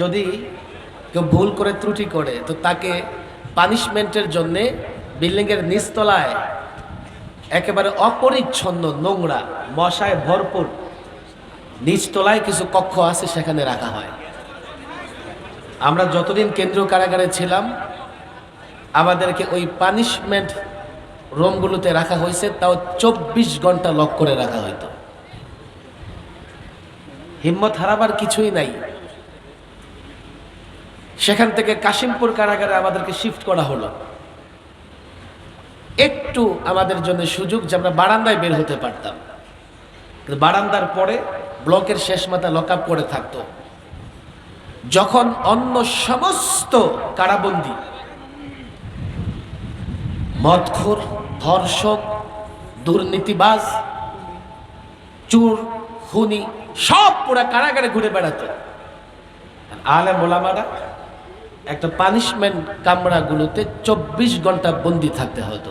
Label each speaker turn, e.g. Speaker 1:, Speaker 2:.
Speaker 1: যদি কেউ ভুল করে ত্রুটি করে, তো তাকে পানিশমেন্টের জন্যে বিল্ডিংয়ের নিচতলায় একেবারে অপরিচ্ছন্ন নোংরা, মশায় ভরপুর নিচতলায় কিছু কক্ষ আছে, সেখানে রাখা হয়। আমরা যতদিন কেন্দ্রীয় কারাগারে ছিলাম, আমাদেরকে ওই পানিশমেন্ট রুমগুলোতে রাখা হয়েছে, তাও চব্বিশ ঘণ্টা লক করে রাখা হইতো হিম্মত হারাবার কিছুই নাই। সেখান থেকে কাশিমপুর কারাগারে আমাদেরকে শিফট করা হলো। একটু আমাদের জন্য সুযোগ যে আমরা বারান্দায় বের হতে পারতাম। কিন্তু বারান্দার পরে ব্লকের শেষ মাথা লক আপ করে থাকতো। যখন অন্য সমস্ত কারাবন্দী, মদখোর, ধর্ষক, দুর্নীতিবাজ, চুর, খুনি, সব পুরা কারাগারে ঘুরে বেড়াতো। আলে মোলামারা একটা পানিশমেন্ট কামরাগুলোতে চব্বিশ ঘণ্টা বন্দি থাকতে হতো।